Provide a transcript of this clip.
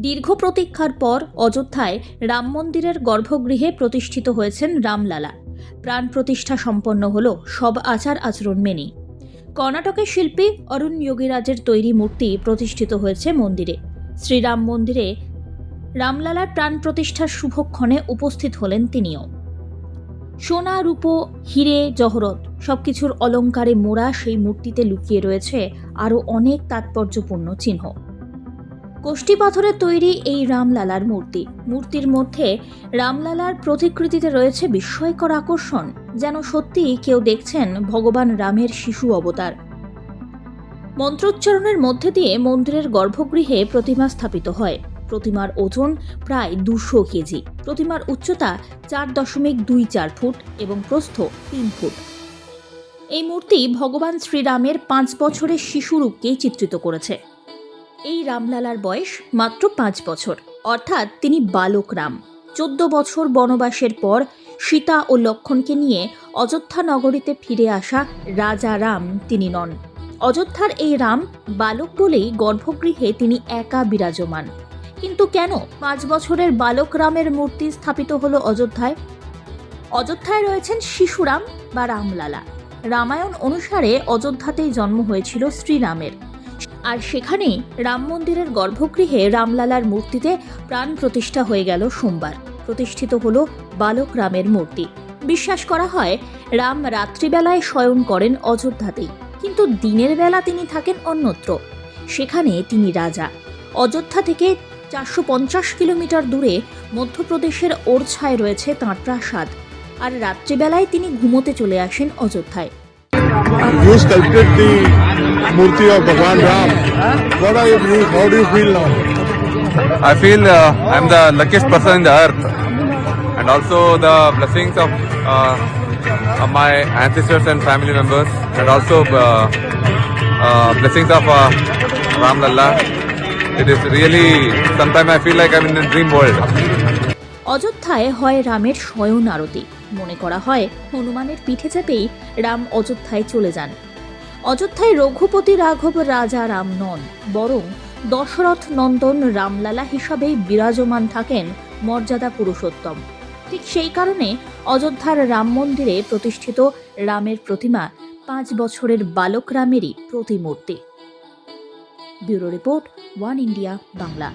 দীর্ঘ প্রতীক্ষার পর অযোধ্যায় রাম মন্দিরের গর্ভগৃহে প্রতিষ্ঠিত হয়েছেন রামলালা। প্রাণ প্রতিষ্ঠা সম্পন্ন হল সব আচার আচরণ মেনে কর্ণাটকের শিল্পী অরুণ যোগীরাজের তৈরি মূর্তি প্রতিষ্ঠিত হয়েছে মন্দিরে। শ্রীরাম মন্দিরে রামলালার প্রাণ প্রতিষ্ঠার শুভক্ষণে উপস্থিত হলেন তিনিও। সোনা, রূপো, হিরে, জহরত সবকিছুর অলঙ্কারে মোড়া সেই মূর্তিতে লুকিয়ে রয়েছে আরও অনেক তাৎপর্যপূর্ণ চিহ্ন। কোষ্ঠী পাথরের তৈরি এই রামলালার মূর্তি। মূর্তির মধ্যে রামলালার প্রতিকৃতিতে রয়েছে বিস্ময়কর আকর্ষণ, যেন সত্যি কেউ দেখছেন ভগবান রামের শিশু অবতার। মন্ত্রোচ্চারণের মধ্যে দিয়ে মন্দিরের গর্ভগৃহে প্রতিমা স্থাপিত হয়। প্রতিমার ওজন প্রায় দুশো কেজি। প্রতিমার উচ্চতা চার দশমিক দুই চার ফুট এবং প্রস্থ তিন ফুট। এই মূর্তি ভগবান শ্রীরামের পাঁচ বছরের শিশুরূপকে চিত্রিত করেছে। এই রামলালার বয়স মাত্র পাঁচ বছর। অর্থাৎ তিনি বালক রাম। চোদ্দ বছর বনবাসের পর সীতা ও লক্ষণকে নিয়ে অযোধ্যা নগরীতে ফিরে আসা রাজা রাম তিনি নন। অযোধ্যার এই রাম বালক বলেই গর্ভগৃহে তিনি একা বিরাজমান। কিন্তু কেন পাঁচ বছরের বালক রামের মূর্তি স্থাপিত হলো অযোধ্যায়? অযোধ্যায় রয়েছেন শিশুরাম বা রামলালা। রামায়ণ অনুসারে অযোধ্যাতেই জন্ম হয়েছিল শ্রীরামের। আর সেখানেই রাম মন্দিরের গর্ভগৃহে রামলালার মূর্তিতে প্রাণ প্রতিষ্ঠা হয়ে গেল সোমবার। প্রতিষ্ঠিত হল বালক রামের মূর্তি। বিশ্বাস করা হয়, রাম রাত্রিবেলায় শয়ন করেন অযোধ্যাতেই। কিন্তু দিনের বেলা তিনি থাকেন অন্যত্র। সেখানে তিনি রাজা। অযোধ্যা থেকে চারশো পঞ্চাশ কিলোমিটার দূরে মধ্যপ্রদেশের ওরছায় রয়েছে তাঁর প্রাসাদ। আর রাত্রিবেলায় তিনি ঘুমোতে চলে আসেন অযোধ্যায়। Murti of Bhagwan Ram. What are you, how do you feel now? I feel uh, I'm the luckiest person in the earth, and also the blessings of, uh, of my ancestors and family members, and also uh, uh, blessings of uh, Ram Lalla. It is really sometimes I feel like I'm in a dream world. অযোধ্যায় হয় রামের শয়ন আরতি মনে করা হয় হনুমানের পিঠে চেপেই রাম অযোধ্যায় চলে যান অযোধ্যায় রঘুপতি রাঘব, রাজা রাম নন, বরং দশরথ নন্দন, রামলালা হিসাবেই বিরাজমান থাকেন মর্যাদা পুরুষোত্তম। ঠিক সেই কারণে অযোধ্যার রাম মন্দিরে প্রতিষ্ঠিত রামের প্রতিমা পাঁচ বছরের বালক রামেরই প্রতিমূর্তি। Bureau report, one India, Bangla.